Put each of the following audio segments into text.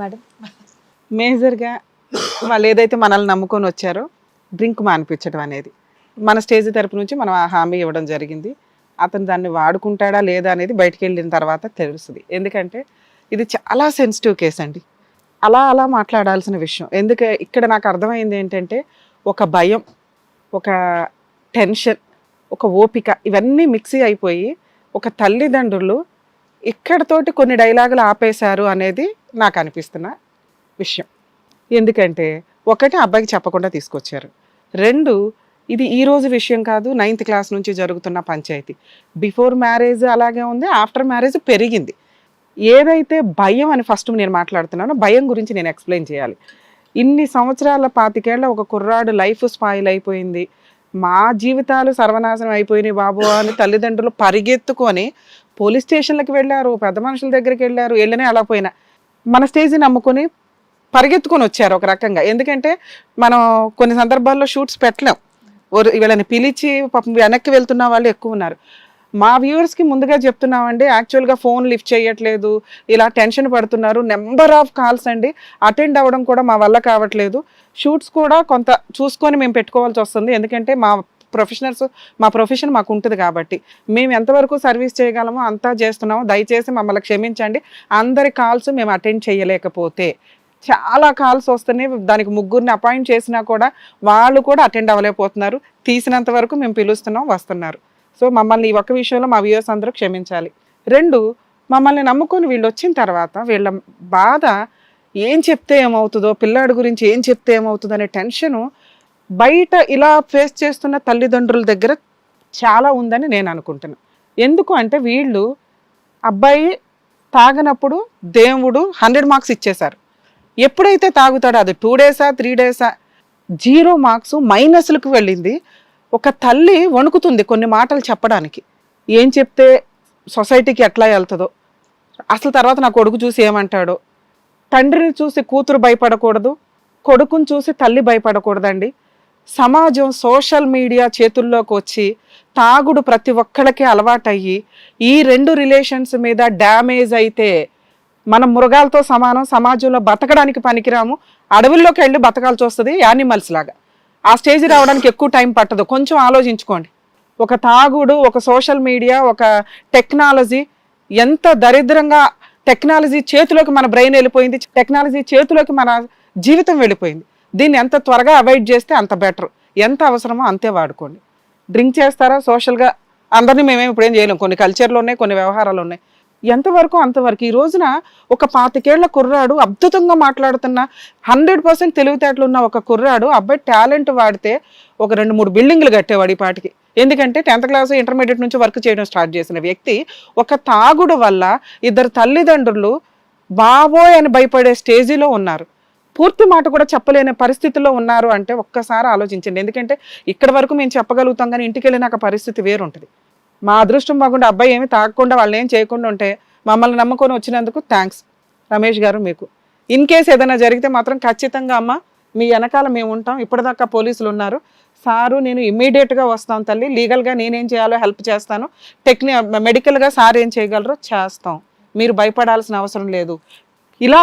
Madam. మేజర్గా వాళ్ళు ఏదైతే మనల్ని నమ్ముకొని వచ్చారో డ్రింక్ మానిపించడం అనేది. మన స్టేజ్ తరపు నుంచి మనం ఆ హామీ ఇవ్వడం జరిగింది. అతను దాన్ని వాడుకుంటాడా లేదా అనేది బయటికి వెళ్ళిన తర్వాత తెలుస్తుంది. ఎందుకంటే ఇది చాలా సెన్సిటివ్ కేసు అండి. అలా అలా మాట్లాడాల్సిన విషయం. ఎందుకు ఇక్కడ నాకు అర్థమైంది ఏంటంటే ఒక భయం ఒక టెన్షన్ ఒక ఓపిక ఇవన్నీ మిక్సీ అయిపోయి ఒక తల్లిదండ్రులు ఇక్కడతోటి కొన్ని డైలాగులు ఆపేశారు అనేది నాకు అనిపిస్తున్న విషయం. ఎందుకంటే ఒకటి అబ్బాయికి చెప్పకుండా తీసుకొచ్చారు. రెండు ఇది ఈ రోజు విషయం కాదు నైన్త్ క్లాస్ నుంచి జరుగుతున్న పంచాయతీ. బిఫోర్ మ్యారేజ్ అలాగే ఉంది ఆఫ్టర్ మ్యారేజ్ పెరిగింది. ఏదైతే భయం అని ఫస్ట్ నేను మాట్లాడుతున్నానో భయం గురించి నేను ఎక్స్ప్లెయిన్ చేయాలి. ఇన్ని సంవత్సరాల పాతికేళ్ళ ఒక కుర్రాడు లైఫ్ స్పాయిల్ అయిపోయింది. మా జీవితాలు సర్వనాశనం అయిపోయినాయి బాబు అని తల్లిదండ్రులు పరిగెత్తుకొని పోలీస్ స్టేషన్లకు వెళ్ళారు పెద్ద మనుషుల దగ్గరికి వెళ్ళారు వెళ్ళినా అలా పోయినా. మన స్టేజ్ని నమ్ముకొని పరిగెత్తుకొని వచ్చారు ఒక రకంగా. ఎందుకంటే మనం కొన్ని సందర్భాల్లో షూట్స్ పెట్టలేం. ఓ- వీళ్ళని పిలిచి పాపం వెనక్కి వెళ్తున్న వాళ్ళు ఎక్కువ ఉన్నారు. మా వ్యూవర్స్కి ముందుగా చెప్తున్నామండి యాక్చువల్గా ఫోన్ లిఫ్ట్ చేయట్లేదు ఇలా టెన్షన్ పడుతున్నారు నెంబర్ ఆఫ్ కాల్స్ అండి అటెండ్ అవ్వడం కూడా మా వల్ల కావట్లేదు. షూట్స్ కూడా కొంత చూసుకొని మేము పెట్టుకోవాల్సి వస్తుంది. ఎందుకంటే మా ప్రొఫెషనల్స్ మా ప్రొఫెషన్ మాకు ఉంటుంది కాబట్టి. మేము ఎంతవరకు సర్వీస్ చేయగలమో అంతా చేస్తున్నాము. దయచేసి మమ్మల్ని క్షమించండి. అందరి కాల్స్ మేము అటెండ్ చేయలేకపోతే. చాలా కాల్స్ వస్తున్నాయి. దానికి ముగ్గురిని అపాయింట్ చేసినా కూడా వాళ్ళు కూడా అటెండ్ అవ్వలేకపోతున్నారు. తీసినంత వరకు మేము పిలుస్తున్నాం వస్తున్నారు. సో మమ్మల్ని ఈ ఒక్క విషయంలో మా వ్యూవర్స్ అందరూ క్షమించాలి. రెండు మమ్మల్ని నమ్ముకొని వీళ్ళు వచ్చిన తర్వాత వీళ్ళ బాధ ఏం చెప్తే ఏమవుతుందో పిల్లాడి గురించి ఏం చెప్తే ఏమవుతుందో అనే టెన్షను బయట ఇలా ఫేస్ చేస్తున్న తల్లిదండ్రుల దగ్గర చాలా ఉందని నేను అనుకుంటున్నాను ఎందుకు అంటే వీళ్ళు అబ్బాయి తాగనప్పుడు దేవుడు హండ్రెడ్ మార్క్స్ ఇచ్చేశారు. ఎప్పుడైతే తాగుతాడో అది టూ డేసా త్రీ డేసా జీరో మార్క్స్ మైనస్లకు వెళ్ళింది. ఒక తల్లి వణుకుతుంది కొన్ని మాటలు చెప్పడానికి. ఏం చెప్తే సొసైటీకి ఎట్లా వెళ్తుందో. అసలు తర్వాత నా కొడుకు చూసి ఏమంటాడో. తండ్రిని చూసి కూతురు భయపడకూడదు. కొడుకుని చూసి తల్లి భయపడకూడదండి. సమాజం సోషల్ మీడియా చేతుల్లోకి వచ్చి తాగుడు ప్రతి ఒక్కళ్ళకి అలవాటయ్యి ఈ రెండు రిలేషన్స్ మీద డ్యామేజ్ అయితే మనం మృగాలతో సమానం సమాజంలో బతకడానికి పనికిరాము అడవుల్లోకి వెళ్ళి బతకాల్సి వస్తుంది యానిమల్స్ లాగా. ఆ స్టేజ్ రావడానికి ఎక్కువ టైం పట్టదు. కొంచెం ఆలోచించుకోండి. ఒక తాగుడు ఒక సోషల్ మీడియా ఒక టెక్నాలజీ ఎంత దరిద్రంగా టెక్నాలజీ చేతిలోకి మన బ్రెయిన్ వెళ్ళిపోయింది టెక్నాలజీ చేతిలోకి మన జీవితం వెళ్ళిపోయింది. దీన్ని ఎంత త్వరగా అవాయిడ్ చేస్తే అంత బెటర్. ఎంత అవసరమో అంతే వాడుకోండి. డ్రింక్ చేస్తారా? సోషల్గా అందరినీ మేమేమి ఇప్పుడు ఏం చేయలేం. కొన్ని కల్చర్లు ఉన్నాయి కొన్ని వ్యవహారాలు ఉన్నాయి. ఎంతవరకు అంతవరకు. ఈ రోజున ఒక పాతికేళ్ళ కుర్రాడు అద్భుతంగా మాట్లాడుతున్న హండ్రెడ్ పర్సెంట్ తెలివితేటలు ఉన్న ఒక కుర్రాడు అబ్బాయి టాలెంట్ వాడితే ఒక రెండు మూడు బిల్డింగ్లు కట్టేవాడు ఈ పాటికి. ఎందుకంటే టెన్త్ క్లాస్ ఇంటర్మీడియట్ నుంచి వర్క్ చేయడం స్టార్ట్ చేసిన వ్యక్తి ఒక తాగుడు వల్ల ఇద్దరు తల్లిదండ్రులు బాబోయ్ అని భయపడే స్టేజీలో ఉన్నారు. పూర్తి మాట కూడా చెప్పలేని పరిస్థితిలో ఉన్నారు అంటే ఒక్కసారి ఆలోచించండి. ఎందుకంటే ఇక్కడ వరకు మేము చెప్పగలుగుతాం కానీ ఇంటికి వెళ్ళినాక పరిస్థితి వేరుంటుంది. మా అదృష్టం బాగుండే అబ్బాయి ఏమి తాగకుండా వాళ్ళు ఏం చేయకుండా ఉంటే మమ్మల్ని నమ్ముకొని వచ్చినందుకు థ్యాంక్స్ రమేష్ గారు మీకు. ఇన్ కేస్ ఏదైనా జరిగితే మాత్రం ఖచ్చితంగా అమ్మ మీ వెనకాల మేము ఉంటాం. ఇప్పటిదాకా పోలీసులు ఉన్నారు. సారు నేను ఇమ్మీడియట్గా వస్తాను తల్లి. లీగల్గా నేనేం చేయాలో హెల్ప్ చేస్తాను. టెక్ని మెడికల్గా సార్ ఏం చేయగలరో చేస్తాం. మీరు భయపడాల్సిన అవసరం లేదు. ఇలా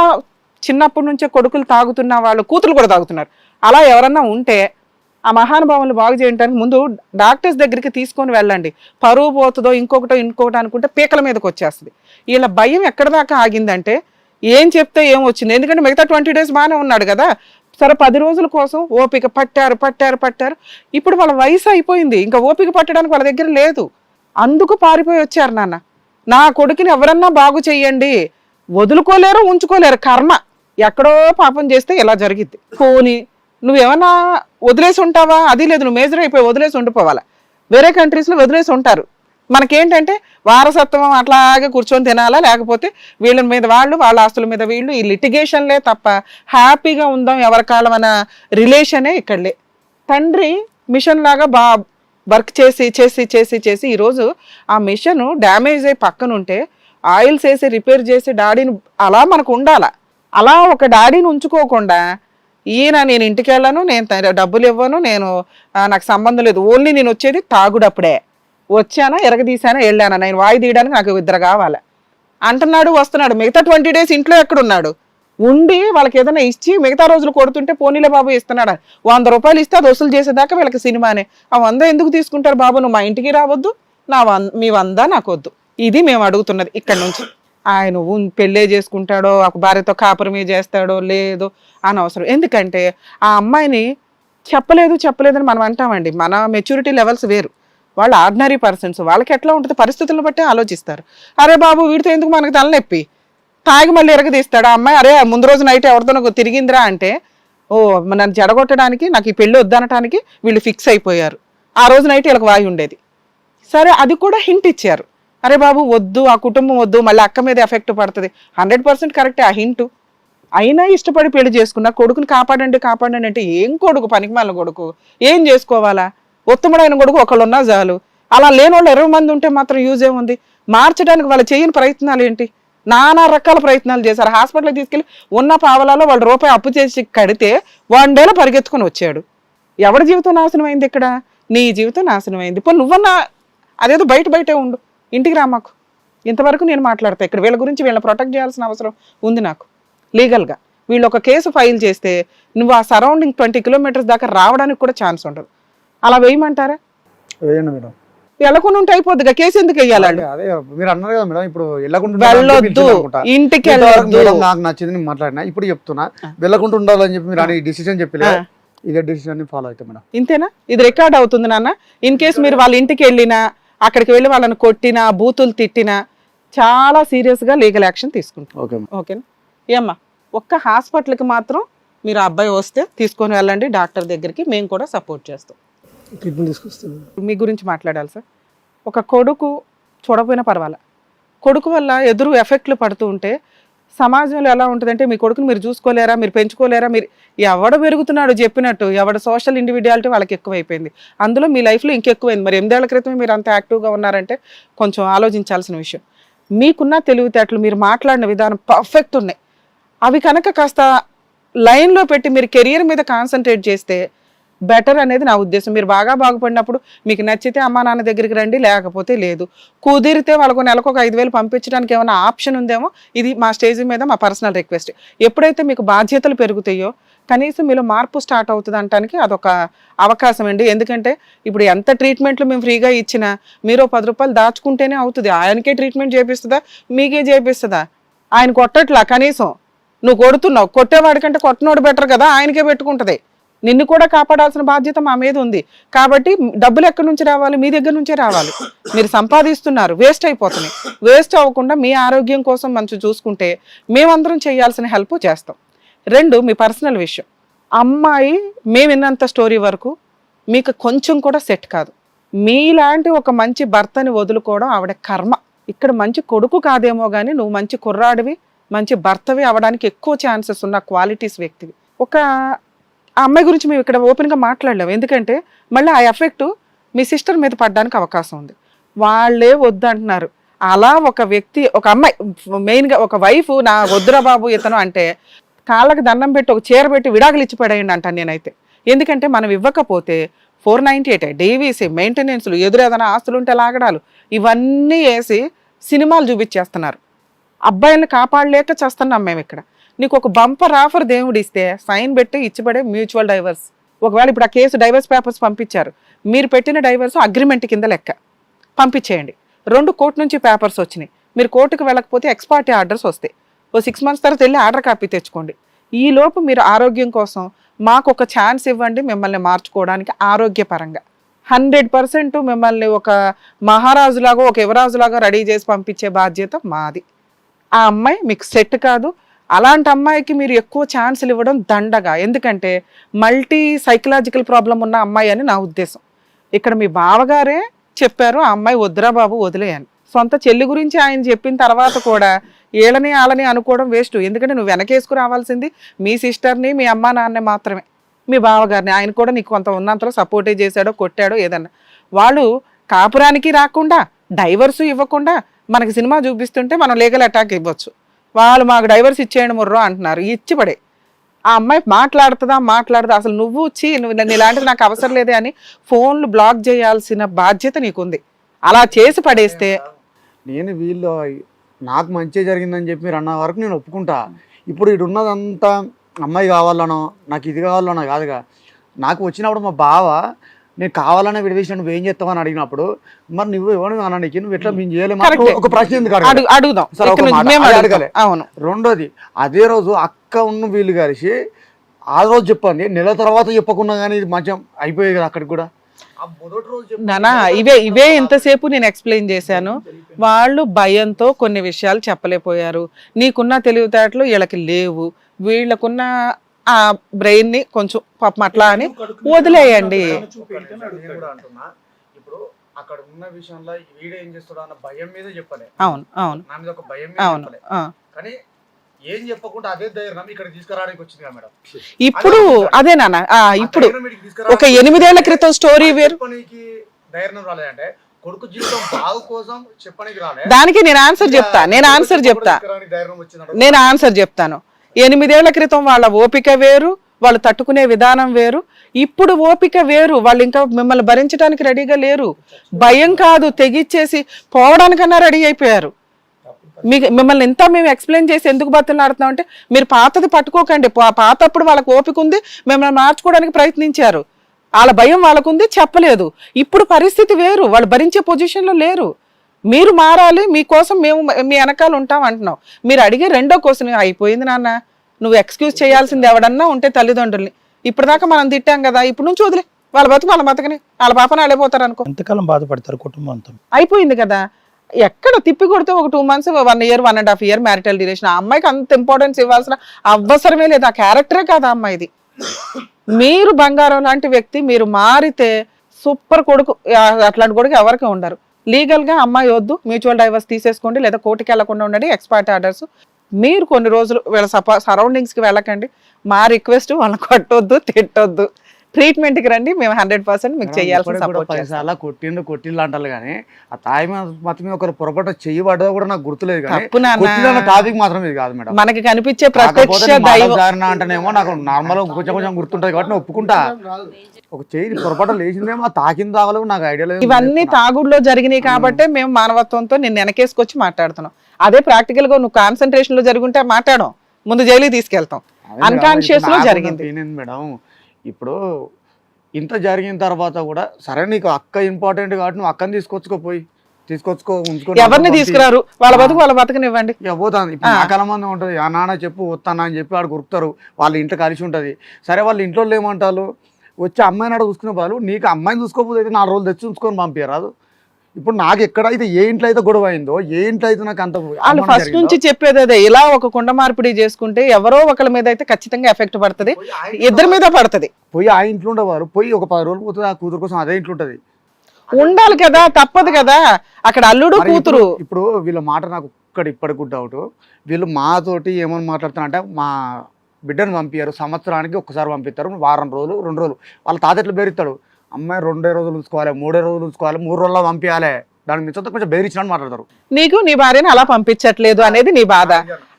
చిన్నప్పటి నుంచే కొడుకులు తాగుతున్న వాళ్ళు కూతురు కూడా తాగుతున్నారు. అలా ఎవరన్నా ఉంటే ఆ మహానుభావులు బాగు చేయడానికి ముందు డాక్టర్స్ దగ్గరికి తీసుకొని వెళ్ళండి. పరువు పోతుందో ఇంకొకటో ఇంకొకటి అనుకుంటే పీకల మీదకి వచ్చేస్తుంది. వీళ్ళ భయం ఎక్కడి దాకా ఆగిందంటే ఏం చెప్తే ఏం వచ్చింది. ఎందుకంటే మిగతా ట్వంటీ డేస్ బాగానే ఉన్నాడు కదా. సరే పది రోజుల కోసం ఓపిక పట్టారు పట్టారు పట్టారు. ఇప్పుడు వాళ్ళ వయసు అయిపోయింది. ఇంకా ఓపిక పట్టడానికి వాళ్ళ దగ్గర లేదు. అందుకు పారిపోయి వచ్చారు నాన్న. నా కొడుకుని ఎవరన్నా బాగు చెయ్యండి. వదులుకోలేరు ఉంచుకోలేరు కర్మ. ఎక్కడో పాపం చేస్తే ఇలా జరిగిద్ది? పోని నువ్వేమన్నా వదిలేసి ఉంటావా? అది లేదు నువ్వు మేజర్ అయిపోయి వదిలేసి ఉండిపోవాలా? వేరే కంట్రీస్లో వదిలేసి ఉంటారు. మనకేంటంటే వారసత్వం అట్లాగే కూర్చొని తినాలా? లేకపోతే వీళ్ళ మీద వాళ్ళు వాళ్ళ ఆస్తుల మీద వీళ్ళు ఈ లిటిగేషన్లే తప్ప హ్యాపీగా ఉందాం ఎవరి కాలం అన్న రిలేషనే ఇక్కడలే తండ్రి మిషన్ లాగా బా వర్క్ చేసి చేసి చేసి చేసి ఈరోజు ఆ మిషన్ డ్యామేజ్ అయి పక్కన ఉంటే ఆయిల్స్ వేసి రిపేర్ చేసి డాడీని అలా మనకు ఉండాలా? అలా ఒక డాడీని ఉంచుకోకుండా ఈయన నేను ఇంటికి వెళ్ళాను నేను డబ్బులు ఇవ్వను నేను నాకు సంబంధం లేదు ఓన్లీ నేను వచ్చేది తాగుడప్పుడే వచ్చానా ఎరగదీశానా వెళ్ళానా నేను వాయి తీయడానికి నాకు ఇద్దరు కావాలి. అంటున్నాడు వస్తున్నాడు మిగతా ట్వంటీ డేస్ ఇంట్లో ఎక్కడున్నాడు? ఉండి వాళ్ళకి ఏదైనా ఇచ్చి మిగతా రోజులు కొడుతుంటే పోనీలే బాబు ఇస్తున్నాడు? వంద రూపాయలు ఇస్తే అది వసూలు చేసేదాకా వీళ్ళకి సినిమానే. ఆ వంద ఎందుకు తీసుకుంటారు బాబు? నువ్వు మా ఇంటికి రావద్దు నా వంద మీ వంద నాకు వద్దు. ఇది మేము అడుగుతున్నది ఇక్కడ నుంచి. ఆయన పెళ్ళే చేసుకుంటాడో ఒక భార్యతో కాపురమే చేస్తాడో లేదో అనవసరం ఎందుకంటే ఆ అమ్మాయిని చెప్పలేదు చెప్పలేదని మనం అంటామండి. మన మెచ్యూరిటీ లెవెల్స్ వేరు. వాళ్ళు ఆర్డినరీ పర్సన్స్ వాళ్ళకి ఎట్లా ఉంటుంది పరిస్థితులను బట్టి ఆలోచిస్తారు. అరే బాబు వీడితో ఎందుకు మనకు తలనొప్పి? తాగి మళ్ళీ ఎరగదీస్తాడు ఆ అమ్మాయి. అరే ముందు రోజు నైట్ ఎవరితోనో తిరిగిందిరా అంటే ఓ నన్ను జడగొట్టడానికి నాకు ఈ పెళ్ళి వద్దనటానికి వీళ్ళు ఫిక్స్ అయిపోయారు. ఆ రోజు నైట్ వీళ్ళకి వాయి ఉండేది. సరే అది కూడా హింట్ ఇచ్చారు. అరే బాబు వద్దు ఆ కుటుంబం వద్దు మళ్ళీ అక్క మీద ఎఫెక్ట్ పడుతుంది. హండ్రెడ్ పర్సెంట్ కరెక్టే ఆ హింటు. అయినా ఇష్టపడి పెళ్ళి చేసుకున్న కొడుకుని కాపాడండి కాపాడండి అంటే ఏం కొడుకు పనికిమాల కొడుకు? ఏం చేసుకోవాలా? ఉత్తముడైన కొడుకు ఒకళ్ళున్నా చాలు. అలా లేని వాళ్ళు ఇరవై మంది ఉంటే మాత్రం యూజ్ ఏముంది? మార్చడానికి వాళ్ళు చేయని ప్రయత్నాలు ఏంటి? నానా రకాల ప్రయత్నాలు చేశారు. హాస్పిటల్కి తీసుకెళ్ళి ఉన్న పావలాలో వాళ్ళు రూపాయి అప్పు చేసి కడితే వన్ డేలో పరిగెత్తుకొని వచ్చాడు. ఎవరి జీవితం నాశనం అయింది ఇక్కడ? నీ జీవితం నాశనం అయింది ఇప్పుడు నువ్వన్నా అదేదో బయట బయటే ఉండు. ఇంటికి రా మాకు. ఇంతవరకు నేను మాట్లాడతా. ఇక్కడ వీళ్ళ గురించి వీళ్ళని ప్రొటెక్ట్ చేయాల్సిన అవసరం ఉంది నాకు. లీగల్గా వీళ్ళు ఒక కేసు ఫైల్ చేస్తే నువ్వు ఆ సరౌండింగ్ ట్వంటీ కిలోమీటర్స్ దాకా రావడానికి కూడా ఛాన్స్ ఉండదు. అలా వేయమంటారా? వేయండి మేడం. వెళ్ళకుండా ఉంటే అయిపోద్దిగా. కేసు ఎందుకు వెయ్యాలి వాళ్ళు? అదే మీరు అన్నారు కదా మేడం ఇప్పుడు వెళ్ళకుండా వెళ్ళొద్దు. ఇంటికి వెళ్ళొద్దు. నాకు నచ్చింది మాట్లాడినా. ఇప్పుడు చెప్తున్నా. వెళ్ళకుండా ఉండాలని చెప్పి మీరు అని డిసిజన్ చెప్పలే. ఇదే డిసిజన్ ఫాలో అవుతాం మేడం. ఇంతేనా? ఇది రికార్డ్ అవుతుంది నాన్న. ఇన్ కేస్ మీరు వాళ్ళ ఇంటికి వెళ్ళినా అక్కడికి వెళ్ళి వాళ్ళని కొట్టినా బూతులు తిట్టినా చాలా serious గా లీగల్ యాక్షన్ తీసుకుంటాం. ఓకే ఓకేనా ఏమ్మా ఒక్క హాస్పిటల్కి మాత్రం మీరు అబ్బాయి వస్తే తీసుకొని వెళ్ళండి డాక్టర్ దగ్గరికి మేము కూడా సపోర్ట్ చేస్తాం. ట్రీట్మెంట్ తీసుకొస్తాను. మీ గురించి మాట్లాడాలి సార్. ఒక కొడుకు చూడకపోయినా పర్వాలే. కొడుకు వల్ల ఎదురు ఎఫెక్ట్లు పడుతూ ఉంటే సమాజంలో ఎలా ఉంటుందంటే మీ కొడుకుని మీరు చూసుకోలేరా మీరు పెంచుకోలేరా మీరు ఎవడ పెరుగుతున్నాడు చెప్పినట్టు ఎవడ సోషల్ ఇండివిజువాలిటీ వాళ్ళకి ఎక్కువైపోయింది. అందులో మీ లైఫ్లో ఇంకెక్కువైంది. మరి ఎనిమిదేళ్ళ క్రితమే మీరు అంత యాక్టివ్గా ఉన్నారంటే కొంచెం ఆలోచించాల్సిన విషయం. మీకున్న తెలివితేటలు మీరు మాట్లాడిన విధానం పర్ఫెక్ట్ ఉన్నాయి. అవి కనుక కాస్త లైన్లో పెట్టి మీరు కెరియర్ మీద కాన్సన్ట్రేట్ చేస్తే బెటర్ అనేది నా ఉద్దేశం. మీరు బాగా బాగుపడినప్పుడు మీకు నచ్చితే అమ్మా నాన్న దగ్గరికి రండి లేకపోతే లేదు. కుదిరితే వాళ్ళకు నెలకు ఒక ఐదు వేలు పంపించడానికి ఏమైనా ఆప్షన్ ఉందేమో ఇది మా స్టేజ్ మీద మా పర్సనల్ రిక్వెస్ట్. ఎప్పుడైతే మీకు బాధ్యతలు పెరుగుతాయో కనీసం మీలో మార్పు స్టార్ట్ అవుతుంది అనటానికి అదొక అవకాశం అండి. ఎందుకంటే ఇప్పుడు ఎంత ట్రీట్మెంట్లు మేము ఫ్రీగా ఇచ్చినా మీరు పది రూపాయలు దాచుకుంటేనే అవుతుంది. ఆయనకే ట్రీట్మెంట్ చేపిస్తుందా? మీకే చేపిస్తుందా? ఆయన కొట్టట్లా కనీసం. నువ్వు కొడుతున్నావు. కొట్టేవాడికంటే కొట్టనోడు బెటర్ కదా ఆయనకే పెట్టుకుంటది. నిన్ను కూడా కాపాడాల్సిన బాధ్యత మా మీద ఉంది. కాబట్టి డబ్బులు ఎక్కడి నుంచి రావాలి? మీ దగ్గర నుంచే రావాలి. మీరు సంపాదిస్తున్నారు. వేస్ట్ అయిపోతున్నాయి. వేస్ట్ అవ్వకుండా మీ ఆరోగ్యం కోసం మంచి చూసుకుంటే మేమందరం చేయాల్సిన హెల్ప్ చేస్తాం. రెండు మీ పర్సనల్ విషయం. అమ్మాయి మేము విన్నంత స్టోరీ వరకు మీకు కొంచెం కూడా సెట్ కాదు. మీలాంటి ఒక మంచి భర్తని వదులుకోవడం ఆవిడ కర్మ. ఇక్కడ మంచి కొడుకు కాదేమో కానీ నువ్వు మంచి కుర్రాడివి మంచి భర్తవి అవడానికి ఎక్కువ ఛాన్సెస్ ఉన్న క్వాలిటీస్ వ్యక్తివి. ఒక ఆ అమ్మాయి గురించి మేము ఇక్కడ ఓపెన్గా మాట్లాడలేము. ఎందుకంటే మళ్ళీ ఆ ఎఫెక్ట్ మీ సిస్టర్ మీద పడడానికి అవకాశం ఉంది. వాళ్ళే వద్దంటున్నారు అలా ఒక వ్యక్తి ఒక అమ్మాయి మెయిన్గా ఒక వైఫ్ నా వద్దురా బాబు ఇతను అంటే కాళ్ళకి దండం పెట్టి ఒక చీర పెట్టి విడాకులు ఇచ్చి పడేయండి అంటాను నేనైతే. ఎందుకంటే మనం ఇవ్వకపోతే ఫోర్ నైంటీ ఎయిట్ డీవీసీ మెయింటెనెన్స్లు ఎదురు ఏదైనా ఆస్తులు ఉంటే లాగడాలు ఇవన్నీ వేసి సినిమాలు చూపించేస్తున్నారు. అబ్బాయిని కాపాడలేక చేస్తున్నాం మేము ఇక్కడ. నీకు ఒక బంపర్ ఆఫర్ దేవుడు ఇస్తే సైన్ పెట్టి ఇచ్చిపడే మ్యూచువల్ డైవర్స్. ఒకవేళ ఇప్పుడు ఆ కేసు డైవర్స్ పేపర్స్ పంపించారు. మీరు పెట్టిన డైవర్స్ అగ్రిమెంట్ కింద లెక్క. పంపించేయండి. రెండు కోర్టు నుంచి పేపర్స్ వచ్చినాయి. మీరు కోర్టుకు వెళ్ళకపోతే ఎక్స్పార్టీ ఆర్డర్స్ వస్తాయి. ఓ సిక్స్ మంత్స్ తర్వాత వెళ్ళి ఆర్డర్ కాపీ తెచ్చుకోండి. ఈ లోపు మీరు ఆరోగ్యం కోసం మాకు ఒక ఛాన్స్ ఇవ్వండి మిమ్మల్ని మార్చుకోవడానికి ఆరోగ్యపరంగా. హండ్రెడ్ పర్సెంట్ మిమ్మల్ని ఒక మహారాజులాగా ఒక యువరాజులాగా రెడీ చేసి పంపించే బాధ్యత మాది. ఆ అమ్మాయి మీకు సెట్ కాదు. అలాంటి అమ్మాయికి మీరు ఎక్కువ ఛాన్సులు ఇవ్వడం దండగా. ఎందుకంటే మల్టీ సైకలాజికల్ ప్రాబ్లం ఉన్న అమ్మాయి అని నా ఉద్దేశం. ఇక్కడ మీ బావగారే చెప్పారు ఆ అమ్మాయి వద్దురా బాబు వదిలేయని సొంత చెల్లి గురించి ఆయన చెప్పిన తర్వాత కూడా ఏళ్ళని ఆళ్ళని అనుకోవడం వేస్ట్ ఎందుకంటే నువ్వు వెనకేసుకు రావాల్సింది మీ సిస్టర్ని మీ అమ్మా నాన్నే మాత్రమే. మీ బావగారిని. ఆయన కూడా నీకు కొంత ఉన్నంతలో సపోర్టే చేశాడో కొట్టాడో ఏదన్నా. వాళ్ళు కాపురానికి రాకుండా డైవర్స్ ఇవ్వకుండా మనకి సినిమా చూపిస్తుంటే మనం లీగల్ అటాక్ ఇవ్వచ్చు. వాళ్ళు మాకు డైవర్స్ ఇచ్చేయండి ముర్రో అంటున్నారు. ఇచ్చి పడే. ఆ అమ్మాయి మాట్లాడుతుందా? మాట్లాడదా? అసలు నువ్వు వచ్చి నువ్వు నన్ను ఇలాంటిది నాకు అవసరం లేదే అని ఫోన్లు బ్లాక్ చేయాల్సిన బాధ్యత నీకుంది. అలా చేసి పడేస్తే నేను వీళ్ళు నాకు మంచి జరిగిందని చెప్పి మీరు అన్న వరకు నేను ఒప్పుకుంటా. ఇప్పుడు ఇటు ఉన్నదంతా అమ్మాయి కావాలనో నాకు ఇది కావాలనో కాదుగా. నాకు వచ్చినప్పుడు మా బావ నేను కావాలనే విడదీసి నువ్వు ఏం చేస్తావని అడిగినప్పుడు మరి నువ్వు ఎవరు అన్నానికి నువ్వు ఎట్లా మేము చేయలేము. ఒక- ప్రశ్న ఎందుకు అడుగుదాం. అడగాలి. అవును. రెండోది అదే రోజు అక్క ఉన్న వీళ్ళు కలిసి ఆ రోజు చెప్పండి నెల తర్వాత చెప్పకుండా కానీ ఇది మంచిగా అయిపోయేది కదా అక్కడికి కూడా. నానా ఇవే ఇవే ఇంతసేపు నేను ఎక్స్ప్లెయిన్ చేశాను. వాళ్ళు భయంతో కొన్ని విషయాలు చెప్పలేకపోయారు. నీకున్న తెలివితేటలు వీళ్ళకి లేవు. వీళ్ళకున్న ఆ బ్రెయిన్ని కొంచెం పాపం అట్లా అని వదిలేయండి. ఇప్పుడు అక్కడ ఉన్న విషయంలో వీడు ఏం చేస్తాడు అన్న భయం మీద చెప్పలే. అవును అవును. నా మీద ఒక భయం మీద అవును చెప్పలే. కానీ ఏం చెప్పకుండా అదే ధైర్యం ఇక్కడ తీసుకురావడానికి వచ్చింది కదా మేడం. ఇప్పుడు అదే నాన్న ఆ, ఇప్పుడు ఒక ఎనిమిదేళ్ళ క్రితం స్టోరీ వేరు. చెప్పనీకి ధైర్యం రాలేదంటే కొడుకు జీవితం బాగు కోసం చెప్పడానికి రాలే. దానికి నేను ఆన్సర్ చెప్తా నేను ఆన్సర్ చెప్తా. తీసుకురావడానికి ధైర్యం వచ్చిందంట నేను ఆన్సర్ చెప్తాను. ఎనిమిదేళ్ళ క్రితం వాళ్ళ ఓపిక వేరు వాళ్ళు తట్టుకునే విధానం వేరు. ఇప్పుడు ఓపిక వేరు వాళ్ళు ఇంకా మిమ్మల్ని భరించడానికి రెడీగా లేరు. భయం కాదు తెగిచ్చేసి పోవడానికన్నా రెడీ అయిపోయారు. మీకు మిమ్మల్ని ఎంత మేము ఎక్స్ప్లెయిన్ చేసి ఎందుకు బతులాడుతున్నాం అంటే మీరు పాతది పట్టుకోకండి. పాత పాతప్పుడు వాళ్ళకి ఓపిక ఉంది మిమ్మల్ని మార్చుకోవడానికి ప్రయత్నించారు. వాళ్ళ భయం వాళ్ళకుంది చెప్పలేదు. ఇప్పుడు పరిస్థితి వేరు వాళ్ళు భరించే పొజిషన్లో లేరు. మీరు మారాలి మీకోసం మేము మీ వెనకాల ఉంటాం అంటున్నాం. మీరు అడిగే రెండో క్వశ్చన్ అయిపోయింది నాన్న. నువ్వు ఎక్స్క్యూజ్ చేయాల్సింది ఎవడన్నా ఉంటే తల్లిదండ్రుల్ని. ఇప్పటిదాకా మనం తిట్టాం కదా ఇప్పుడు నుంచి వదిలే. వాళ్ళ బతుకు వాళ్ళ బతకని. వాళ్ళ పాపన వెళ్ళిపోతారు అనుకో ఎంతకాలం బాధపడతారు కుటుంబం అంతా? అయిపోయింది కదా. ఎక్కడ తిప్పి కొడితే ఒక two months one year one and half year marital duration ఆ అమ్మాయికి అంత ఇంపార్టెన్స్ ఇవ్వాల్సిన అవసరమే లేదు. ఆ క్యారెక్టరే కాదు ఆ అమ్మాయిది. మీరు బంగారం లాంటి వ్యక్తి మీరు మారితే సూపర్ కొడుకు అట్లాంటి కొడుకు ఎవరికి ఉండరు. లీగల్గా అమ్మాయి వద్దు. మ్యూచువల్ డైవర్స్ తీసేసుకోండి. లేదా కోర్టుకి వెళ్ళకుండా ఉండండి. ఎక్స్పర్ట్ ఆర్డర్స్ మీరు కొన్ని రోజులు వీళ్ళ సపా సరౌండింగ్స్కి వెళ్ళకండి. మా రిక్వెస్ట్ వాళ్ళని కొట్టొద్దు తిట్టొద్దు. ట్రీట్మెంట్కి రండి మేము హండ్రెడ్ పర్సెంట్ మీకు చేయాల్సిన పైసలా కొట్టిండు కొట్టిండు అంటారు కానీ ఆ తాయి మీద మత మీద ఒకరు పొరపాటు చెయ్యి పడ్డదో కూడా నాకు గుర్తులేదు కానీ టాపిక్ మాత్రం ఇది కాదు మేడం. మనకి కనిపించే కాకపోతే ప్రత్యక్ష నీ మాట దైవం జారిన అంటేనేమో నాకు నార్మల్ కొంచెం కొంచెం గుర్తుంటది కాబట్టి నేను ఒప్పుకుంటా. ఒక చెయ్యి పొరపాటు లేచిందేమో ఆ తాకింది తాగలేదు నాకు ఐడియా లేదు. ఇవన్నీ తాగుడులో జరిగినాయి కాబట్టే మేము మానవత్వంతో నిన్ను వెనకేసుకొచ్చి మాట్లాడుతున్నాం. అదే ప్రాక్టికల్గా నువ్వు కాన్సన్ట్రేషన్లో జరుగుంటే మాట్లాడం. ముందు జైలుకి తీసుకెళ్తాం. ఇప్పుడు లో జరిగింది. మేడం ఇప్పుడు ఇంత జరిగిన తర్వాత కూడా సరే నీకు అక్క ఇంపార్టెంట్ కాబట్టి నువ్వు అక్కని తీసుకొచ్చుకోపోయి తీసుకొచ్చుకో ఉంచుకో ఎవరిని తీసుకురారు? వాళ్ళ బతుకు వాళ్ళ బతకనివ్వండి. పోతాను ఇప్పుడు నా కల మంది ఉంటుంది. ఆ నాన్న చెప్పు వస్తానా అని చెప్పి ఆడు గుర్తారు వాళ్ళ ఇంట్లో కలిసి ఉంటుంది. సరే వాళ్ళ ఇంట్లో ఏమంటారు? వచ్చి అమ్మాయిని ఆడ చూసుకునే వాళ్ళు నీకు అమ్మాయిని చూసుకోకపోతే అయితే నాలుగు రోజులు తెచ్చి ఉంచుకొని పంపించరాదు ఇప్పుడు నాకు ఎక్కడైతే ఏ ఇంట్లో అయితే గొడవ అయిందో ఏ ఇంట్లో అయితే నాకు అంత వాళ్ళు ఫస్ట్ నుంచి చెప్పేది అదే ఇలా ఒక కుండ మార్పిడి చేసుకుంటే ఎవరో ఒకళ్ళ మీద అయితే ఖచ్చితంగా ఎఫెక్ట్ పడుతుంది ఇద్దరి మీద పడుతుంది. పోయి ఆ ఇంట్లో ఉండేవారు పోయి ఒక పది రోజులు పోతుంది ఆ కూతురు కోసం అదే ఇంట్లో ఉంటుంది. ఉండాలి కదా తప్పదు కదా అక్కడ అల్లుడు కూతురు. ఇప్పుడు- వీళ్ళ మాట నాకు ఒక్కటి ఇప్పటికి డౌట్ వీళ్ళు మాతోటి ఏమని మాట్లాడుతారంటే మా బిడ్డను పంపించారు సంవత్సరానికి ఒక్కసారి పంపిస్తారు వారం రోజులు రెండు రోజులు. వాళ్ళ తాత ఎట్లా అమ్మాయి రెండే రోజులు ఉంచుకోవాలి మూడే రోజులు ఉంచుకోవాలి మూడు రోజుల్లో పంపించాలి దానికి మించితే కొంచెం బెదిరించినట్టు మాట్లాడతారు. నీకు నీ భార్యని అలా పంపించట్లేదు అనేది నీ బాధ.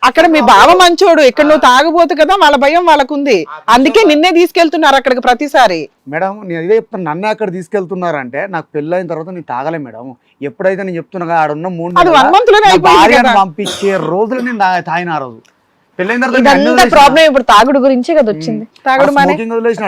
అక్కడ మీ బావ మంచోడు ఇక్కడ నువ్వు తాగబోతు కదా వాళ్ళ భయం వాళ్ళకుంది. అందుకే నిన్నే తీసుకెళ్తున్నారు అక్కడికి ప్రతిసారి. మేడం నేను ఇదే చెప్తాను నన్ను అక్కడ తీసుకెళ్తున్నారంటే నాకు పెళ్ళైన తర్వాత నేను తాగలే మేడం. ఎప్పుడైతే నేను చెప్తున్నా కదా, ఆడ ఉన్న మూడు పంపించే రోజులు నేను తాగిన ఆ రోజు. ఇదంతా. ప్రాబ్లం ఇప్పుడు తాగుడు గురించే కదా వచ్చింది. తాగుడు మానే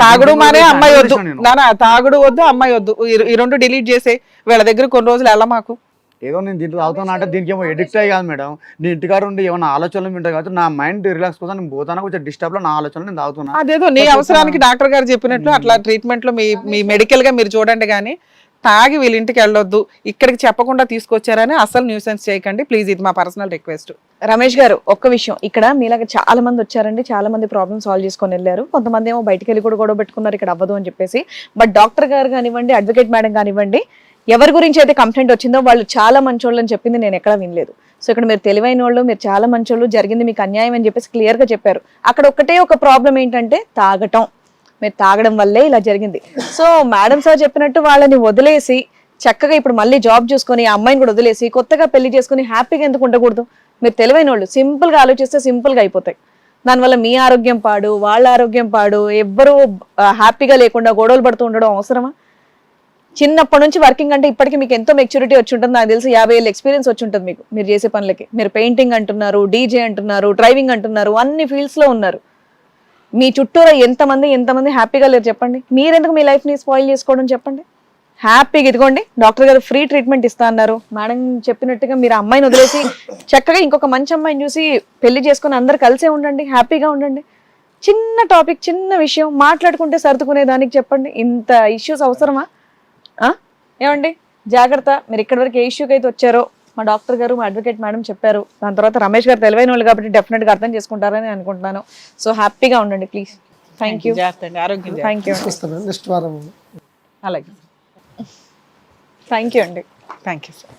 తాగుడు మానే అమ్మాయి వద్దు. నేను. తాగుడు వద్దు అమ్మాయి వద్దు. ఈ- రెండు డిలీట్ చేసే వీళ్ళ దగ్గర కొన్ని రోజులు వెళ్ళ మాకు. ఏదో నేను దీంట్లో తాగుతున్నా అంటే దీనికి ఏమో ఎడిక్ట్ అయ్యి కాదు మేడం. నేను ఇంటికాడ ఉండి ఏమైనా ఆలోచనలు ఉంటాయి కాబట్టి నా మైండ్ రిలాక్స్ కోసం నేను పోతాను? కొంచెం డిస్టర్బ్లో నా ఆలోచనలు నేను తాగుతున్నా. అదేదో నీ అవసరానికి డాక్టర్ గారు చెప్పినట్లు అట్లా ట్రీట్మెంట్లో మీ మీ మెడికల్గా మీరు చూడండి కానీ తాగి వీళ్ళ ఇంటికి వెళ్ళొద్దు. ఇక్కడికి చెప్పకుండా తీసుకొచ్చారని అసలు న్యూసెన్స్ చేయకండి. ప్లీజ్ ఇది మా పర్సనల్ రిక్వెస్ట్ రమేష్ గారు ఒక్క విషయం. ఇక్కడ మీలాగా చాలా మంది వచ్చారండి. చాలా మంది ప్రాబ్లమ్ సాల్వ్ చేసుకొని వెళ్ళారు. కొంతమంది ఏమో బయటికి వెళ్ళి కూడా గొడవ పెట్టుకున్నారు. ఇక్కడ అవ్వదు అని చెప్పేసి. బట్ డాక్టర్ గారు కానివ్వండి అడ్వకేట్ మేడం కానివ్వండి ఎవరి గురించి అయితే కంప్లైంట్ వచ్చిందో వాళ్ళు చాలా మంచోళ్ళు అని చెప్పింది నేను ఎక్కడ వినలేదు. సో ఇక్కడ మీరు తెలివైన వాళ్ళు మీరు చాలా మంచోళ్ళు జరిగింది మీకు అన్యాయం అని చెప్పేసి క్లియర్గా చెప్పారు. అక్కడ ఒకటే ఒక ప్రాబ్లం ఏంటంటే తాగటం. మీరు తాగడం వల్లే ఇలా జరిగింది. సో మేడం సార్ చెప్పినట్టు వాళ్ళని వదిలేసి చక్కగా ఇప్పుడు మళ్ళీ జాబ్ చూసుకొని ఆ అమ్మాయిని కూడా వదిలేసి కొత్తగా పెళ్ళి చేసుకుని హ్యాపీగా ఎందుకు ఉండకూడదు? మీరు తెలివైన వాళ్ళు సింపుల్గా ఆలోచిస్తే సింపుల్గా అయిపోతాయి. దానివల్ల మీ ఆరోగ్యం పాడు వాళ్ళ ఆరోగ్యం పాడు ఎవ్వరూ హ్యాపీగా లేకుండా గొడవలు పడుతూ ఉండడం అవసరమా? చిన్నప్పటి నుంచి వర్కింగ్ అంటే ఇప్పటికి మీకు ఎంతో మెచ్యూరిటీ వచ్చి ఉంటుంది. నాకు తెలిసి యాభై ఏళ్ళు ఎక్స్పీరియన్స్ వచ్చి ఉంటుంది మీకు. మీరు చేసే పనులకి. మీరు పెయింటింగ్ అంటున్నారు డీజే అంటున్నారు డ్రైవింగ్ అంటున్నారు అన్ని ఫీల్డ్స్లో ఉన్నారు. మీ చుట్టూరా ఎంతమంది ఎంతమంది హ్యాపీగా లేరు చెప్పండి. మీరెందుకు మీ లైఫ్ని స్పాయిల్ చేసుకోవడం చెప్పండి. హ్యాపీగా ఇదిగోండి డాక్టర్ గారు ఫ్రీ ట్రీట్మెంట్ ఇస్తా అన్నారు. మేడం చెప్పినట్టుగా మీరు ఆ అమ్మాయిని వదిలేసి చక్కగా ఇంకొక మంచి అమ్మాయిని చూసి పెళ్ళి చేసుకుని అందరు కలిసే ఉండండి హ్యాపీగా ఉండండి. చిన్న టాపిక్ చిన్న విషయం మాట్లాడుకుంటే సర్దుకునే దానికి చెప్పండి. ఇంత ఇష్యూస్ అవసరమా? ఏమండి? జాగ్రత్త. మీరు ఇక్కడి వరకు ఏ ఇష్యూకి అయితే వచ్చారో మా డాక్టర్ గారు మా అడ్వకేట్ మేడం చెప్పారు దాని తర్వాత రమేష్ గారు తెలివైన వాళ్ళు కాబట్టి డెఫినెట్గా అర్థం చేసుకుంటారని అనుకుంటున్నాను. సో హ్యాపీగా ఉండండి ప్లీజ్. థ్యాంక్ యూ ఆరోగ్యం. థ్యాంక్ యూ వస్తాను నెక్స్ట్ వారం. అలాగే. థ్యాంక్ యూ అండి. థ్యాంక్ యూ సార్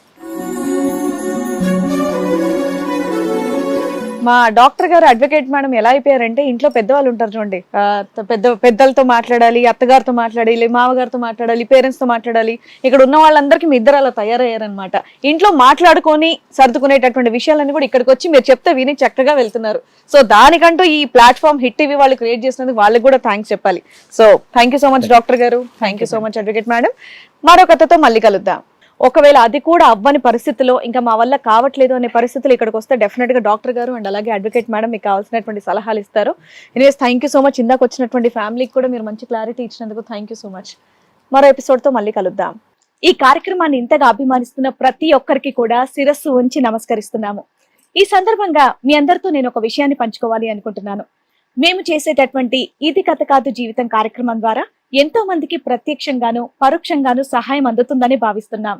మా డాక్టర్ గారు అడ్వకేట్ మేడం ఎలా అయిపోయారంటే ఇంట్లో పెద్దవాళ్ళు ఉంటారు చూడండి. పెద్ద పెద్దలతో మాట్లాడాలి అత్తగారితో మాట్లాడాలి మామగారితో మాట్లాడాలి పేరెంట్స్తో మాట్లాడాలి. ఇక్కడ ఉన్న వాళ్ళందరికీ మీ ఇద్దరు అలా తయారయ్యారనమాట ఇంట్లో మాట్లాడుకొని సర్దుకునేటటువంటి విషయాలన్నీ కూడా ఇక్కడికి వచ్చి మీరు చెప్తే విని చక్కగా వెళ్తున్నారు. సో దానికంటూ ఈ ప్లాట్ఫామ్ హిట్ టీవీ వాళ్ళు క్రియేట్ చేసినందుకు వాళ్ళకి కూడా థ్యాంక్స్ చెప్పాలి. So thank you so much doctor గారు. Thank you so much advocate madam మరో కథతో మళ్ళీ కలుద్దాం. ఒకవేళ అది కూడా అవ్వని పరిస్థితిలో ఇంకా మా వల్ల కావట్లేదు అనే పరిస్థితులు ఇక్కడికి వస్తే డెఫినెట్గా డాక్టర్ గారు అండ్ అలాగే అడ్వకేట్ మేడం మీకు కావాల్సినటువంటి సలహాలు ఇస్తారు. Anyways thank you so much ఇందాక వచ్చినటువంటి ఫ్యామిలీకి కూడా మీరు మంచి క్లారిటీ ఇచ్చినందుకు థ్యాంక్ యూ సో మచ్ మరో ఎపిసోడ్తో మళ్ళీ కలుద్దాం. ఈ కార్యక్రమాన్ని ఇంతగా అభిమానిస్తున్న ప్రతి ఒక్కరికి కూడా శిరస్సు ఉంచి నమస్కరిస్తున్నాము. ఈ సందర్భంగా మీ అందరితో నేను ఒక విషయాన్ని పంచుకోవాలి అనుకుంటున్నాను. మేము చేసేటటువంటి ఇది కథ కాదు జీవితం కార్యక్రమం ద్వారా ఎంతో మందికి ప్రత్యక్షంగాను పరోక్షంగాను సహాయం అందుతుందని భావిస్తున్నాం.